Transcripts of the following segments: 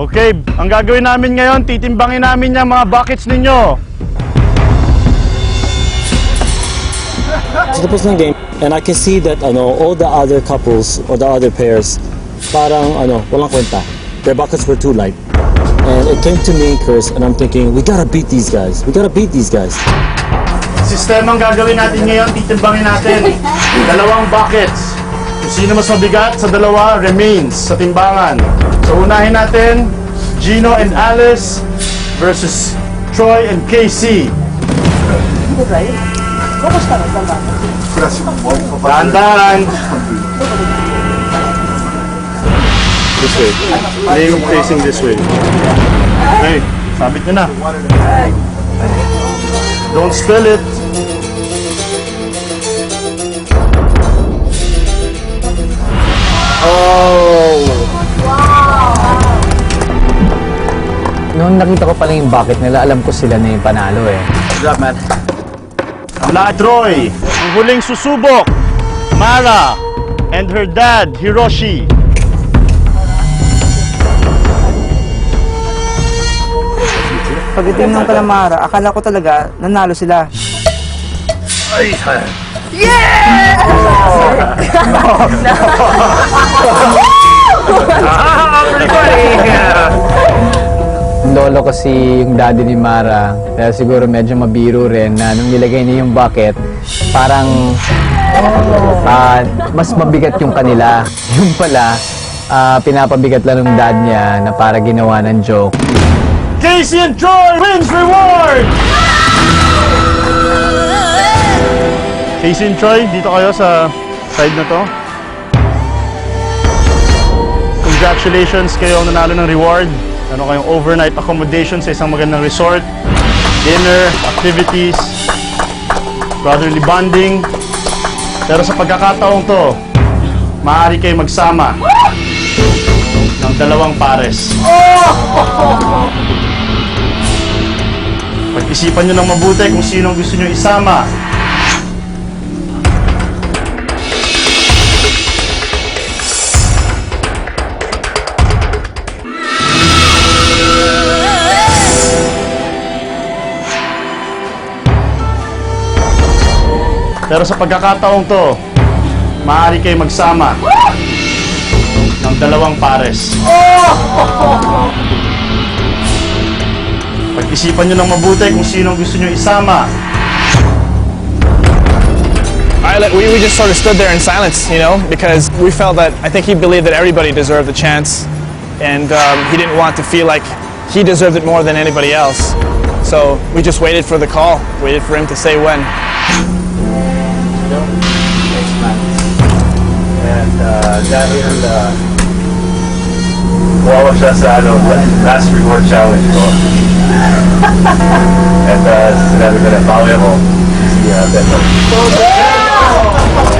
Okay, ang gagawin namin ngayon, titimbangin namin yung mga buckets ninyo. So tapos ng game, and I can see that ano, all the other couples or the other pairs, parang ano, walang kwenta. Their buckets were too light. And it came to me, Chris, and I'm thinking, we gotta beat these guys. We gotta beat these guys. Sistema ang gagawin natin ngayon, titimbangin natin. Dalawang buckets. Kung sino mas mabigat sa dalawa, remains sa timbangan. So unahin natin, Gino and Alice versus Troy and KC. Dahan-dahan. This way. Lay yung facing this way. Okay, sabit na. Don't spill it. Noong nakita ko pala yung bucket nila, alam ko sila na yung panalo eh. La Troy, ang huling susubok, Mara and her dad, Hiroshi. Pagdating ng Kalamara, akala ko talaga nanalo sila. Yung lolo kasi yung daddy ni Mara, kaya siguro medyo mabiro rin na nung nilagay niya yung bucket, parang ah, mas mabigat yung kanila. Yung pala, ah, pinapabigat lang ng dad niya na para ginawa ng joke. Casey and Troy wins reward! Casey and Troy, dito kayo sa side na to. Congratulations kayo ang nanalo ng reward. Ano kayong overnight accommodation sa isang magandang resort, dinner, activities, brotherly bonding. Pero sa pagkakataong to, maaari kayo magsama ng dalawang pares. Pag-isipan nyo ng mabuti kung sino ang gusto nyo isama. Pero sa pagkakataong to, maaari kayo magsama ng dalawang pares. Pag-isipan nyo ng mabuti kung sino gusto nyo isama. I, like, we, we just sort of stood there in silence, you know, because we felt that I think he believed that everybody deserved a chance, and um, he didn't want to feel like he deserved it more than anybody else. So we just waited for the call, waited for him to say when. Dahil uh, wawa siya sa ano, last reward challenge ko. And uh, sinabi ko na bawi ako si uh, Beto.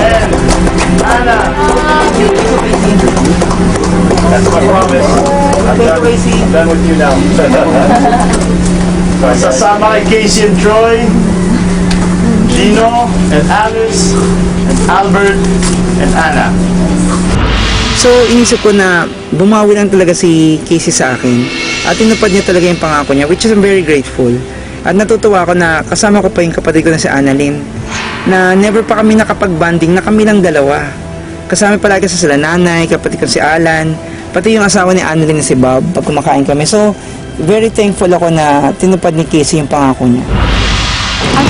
And Ana, That's my promise. I'm done, I'm done with you now. sasama kay Casey and Troy, Gino and Alice and Albert and Ana. So, inisip ko na bumawi lang talaga si Casey sa akin at tinupad niya talaga yung pangako niya which is I'm very grateful. At natutuwa ako na kasama ko pa yung kapatid ko na si Annalyn na never pa kami nakapag-banding na kami lang dalawa. Kasama palagi sa sila nanay, kapatid ko si Alan, pati yung asawa ni Annalyn na si Bob pag kumakain kami. So, very thankful ako na tinupad ni Casey yung pangako niya. Ang